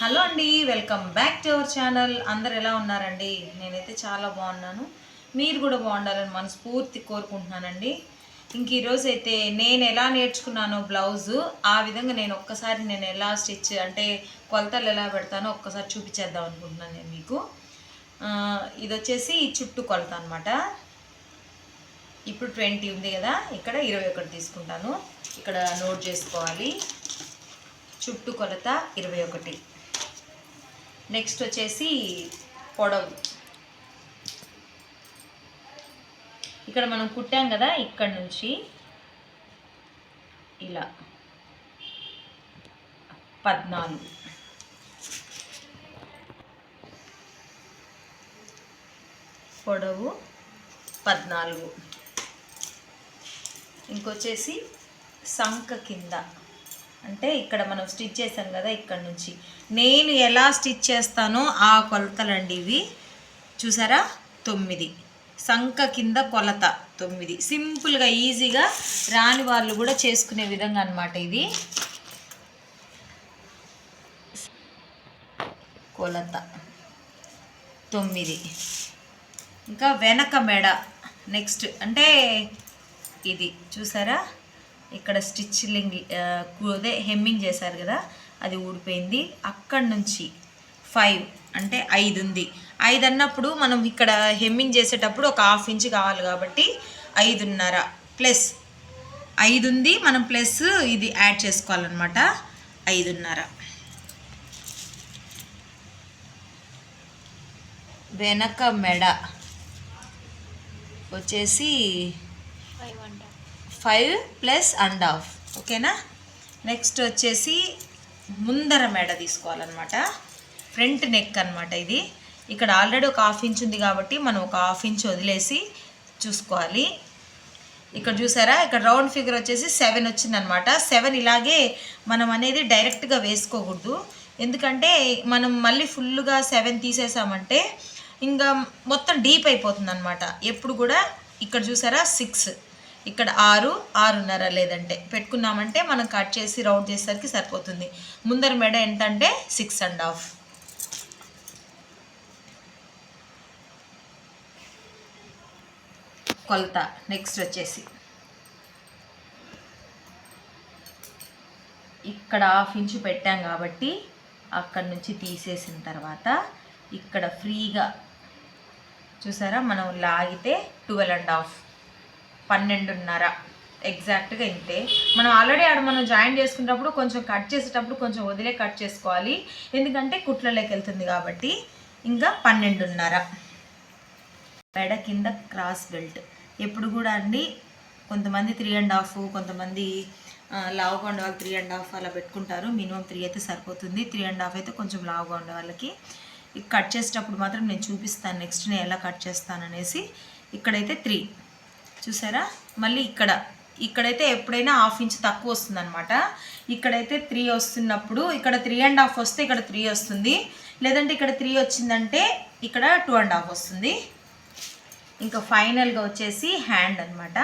Hello అండి welcome back to our channel. అందరు ఎలా ఉన్నారండి? నేనైతే చాలా బాగున్నాను. మీరు కూడా బాగుండాలని మనస్ఫూర్తి కోరుకుంటున్నానండి. ఇంక ఈరోజు అయితే నేను ఎలా నేర్చుకున్నానో బ్లౌజు ఆ విధంగా నేను ఒక్కసారి నేను ఎలా స్టిచ్ అంటే కొలతలు ఎలా పెడతానో ఒక్కసారి చూపించేద్దాం అనుకుంటున్నాను నేను మీకు. ఇది వచ్చేసి చుట్టూ కొలత అనమాట ఇప్పుడు ట్వంటీ ఉంది కదా ఇక్కడ ఇరవై ఒకటి తీసుకుంటాను. ఇక్కడ నోట్ చేసుకోవాలి. చుట్టు కొలత ఇరవై ఒకటి. నెక్స్ట్ వచ్చేసి పొడవు. ఇక్కడ మనం కుట్టాం కదా ఇక్కడ నుంచి ఇలా. పద్నాలుగు. పొడవు పద్నాలుగు. ఇంకొచ్చేసి సంక కింద. అంటే ఇక్కడ మనం స్టిచ్ చేసాం కదా ఇక్కడ నుంచి. నేను ఎలా స్టిచ్ చేస్తానో ఆ కొలతలండి ఇవి. చూసారా? తొమ్మిది. సంక కింద కొలత తొమ్మిది. సింపుల్గా ఈజీగా రాని వాళ్ళు కూడా చేసుకునే విధంగా అన్నమాట ఇది. కొలత తొమ్మిది. ఇంకా వెనక మెడ నెక్స్ట్ అంటే ఇది. చూసారా? ఇక్కడ స్టిచ్లింగ్ అదే హెమ్మింగ్ చేశారు కదా అది ఊడిపోయింది. అక్కడి నుంచి ఫైవ్ అంటే ఐదు ఉంది. ఐదు అన్నప్పుడు మనం ఇక్కడ హెమ్మింగ్ చేసేటప్పుడు ఒక హాఫ్ ఇంచ్ కావాలి కాబట్టి ఐదున్నర ప్లస్ ఐదు ఉంది మనం ప్లస్ ఇది యాడ్ చేసుకోవాలన్నమాట. ఐదున్నర. వెనక మెడ వచ్చేసి five five plus and half. ఓకేనా? నెక్స్ట్ వచ్చేసి ముందర మెడ తీసుకోవాలన్నమాట. ఫ్రంట్ నెక్ అనమాట ఇది. ఇక్కడ ఆల్రెడీ ఒక హాఫ్ ఇంచ్ ఉంది కాబట్టి మనం ఒక హాఫ్ ఇంచ్ వదిలేసి చూసుకోవాలి. ఇక్కడ చూసారా? ఇక్కడ రౌండ్ ఫిగర్ వచ్చేసి సెవెన్ వచ్చిందనమాట సెవెన్ ఇలాగే మనం అనేది డైరెక్ట్గా వేసుకోకూడదు. ఎందుకంటే మనం మళ్ళీ ఫుల్గా సెవెన్ తీసేసామంటే ఇంకా మొత్తం డీప్ అయిపోతుంది అనమాట ఎప్పుడు కూడా ఇక్కడ చూసారా? సిక్స్. ఇక్కడ ఆరు ఆరున్నర లేదంటే పెట్టుకున్నామంటే మనం కట్ చేసి రౌండ్ చేసేసరికి సరిపోతుంది. ముందర మెడ ఎంత అంటే సిక్స్ అండ్ హాఫ్ కొలత నెక్స్ట్ వచ్చేసి. ఇక్కడ హాఫ్ ఇంచు పెట్టాం కాబట్టి అక్కడ నుంచి తీసేసిన తర్వాత ఇక్కడ ఫ్రీగా చూసారా? మనం లాగితే ట్వెల్వ్ అండ్ హాఫ్ పన్నెండున్నర. ఎగ్జాక్ట్గా ఇంతే. మనం ఆల్రెడీ ఆడ మనం జాయిన్ చేసుకున్నప్పుడు కొంచెం కట్ చేసేటప్పుడు కొంచెం వదిలే కట్ చేసుకోవాలి. ఎందుకంటే కుట్లలోకి వెళ్తుంది కాబట్టి ఇంకా పన్నెండున్నర. పెడ కింద క్రాస్ బెల్ట్ ఎప్పుడు కూడా అండి కొంతమంది త్రీ అండ్ హాఫ్ కొంతమంది లావుగా ఉండే వాళ్ళు త్రీ అండ్ హాఫ్ అలా పెట్టుకుంటారు. మినిమం త్రీ అయితే సరిపోతుంది. త్రీ అండ్ హాఫ్ అయితే కొంచెం లావుగా ఉండే వాళ్ళకి ఇక కట్ చేసేటప్పుడు మాత్రం నేను చూపిస్తాను. నెక్స్ట్ నేను ఎలా కట్ చేస్తాను అనేసి ఇక్కడైతే త్రీ చూసారా? మళ్ళీ ఇక్కడ. ఇక్కడైతే ఎప్పుడైనా హాఫ్ ఇంచ్ తక్కువ వస్తుందన్నమాట. ఇక్కడైతే త్రీ వస్తున్నప్పుడు ఇక్కడ త్రీ అండ్ హాఫ్ వస్తే ఇక్కడ త్రీ వస్తుంది. లేదంటే ఇక్కడ త్రీ వచ్చిందంటే ఇక్కడ టూ అండ్ హాఫ్ వస్తుంది. ఇంకా ఫైనల్గా వచ్చేసి హ్యాండ్ అనమాట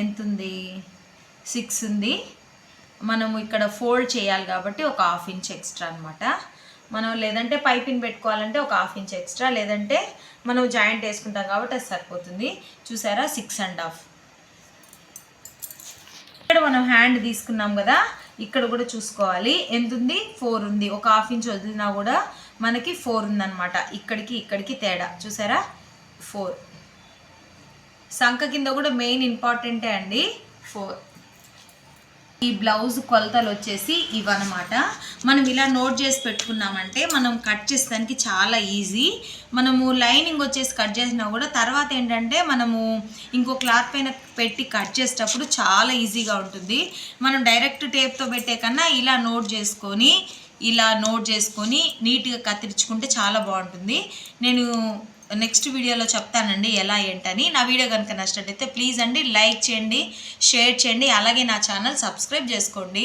ఎంత ఉంది? సిక్స్ ఉంది. మనము ఇక్కడ ఫోల్డ్ చేయాలి కాబట్టి ఒక హాఫ్ ఇంచ్ ఎక్స్ట్రా అనమాట మనం లేదంటే పైపింగ్ పెట్టుకోవాలంటే ఒక హాఫ్ ఇంచ్ ఎక్స్ట్రా లేదంటే మనం జాయింట్ వేసుకుంటాం కాబట్టి అది సరిపోతుంది. చూసారా? Six and half. ఇక్కడ మనం హ్యాండ్ తీసుకున్నాం కదా ఇక్కడ కూడా చూసుకోవాలి. ఎంత ఉంది ఫోర్ ఉంది. ఒక హాఫ్ ఇంచ్ వదిలినా కూడా మనకి ఫోర్ ఉందన్నమాట. ఇక్కడికి ఇక్కడికి తేడా. చూసారా? ఫోర్. సంఖ కింద కూడా మెయిన్ ఇంపార్టెంటే అండి ఫోర్. ఈ బ్లౌజ్ కొలతలు వచ్చేసి ఇవన్నమాట. మనం ఇలా నోట్ చేసి పెట్టుకున్నామంటే మనం కట్ చేసేదానికి చాలా ఈజీ. మనము లైనింగ్ వచ్చేసి కట్ చేసినా కూడా తర్వాత ఏంటంటే మనము ఇంకో క్లాత్ పైన పెట్టి కట్ చేసేటప్పుడు చాలా ఈజీగా ఉంటుంది. మనం డైరెక్ట్ టేప్తో పెట్టే కన్నా ఇలా నోట్ చేసుకొని ఇలా నోట్ చేసుకొని నీట్గా కత్తిరించుకుంటే చాలా బాగుంటుంది. నేను నెక్స్ట్ వీడియోలో చెప్తానండి ఎలా ఏంటని. నా వీడియో కనుక నచ్చినట్టయితే ప్లీజ్ అండి లైక్ చేయండి షేర్ చేయండి అలాగే నా ఛానల్ సబ్స్క్రైబ్ చేసుకోండి.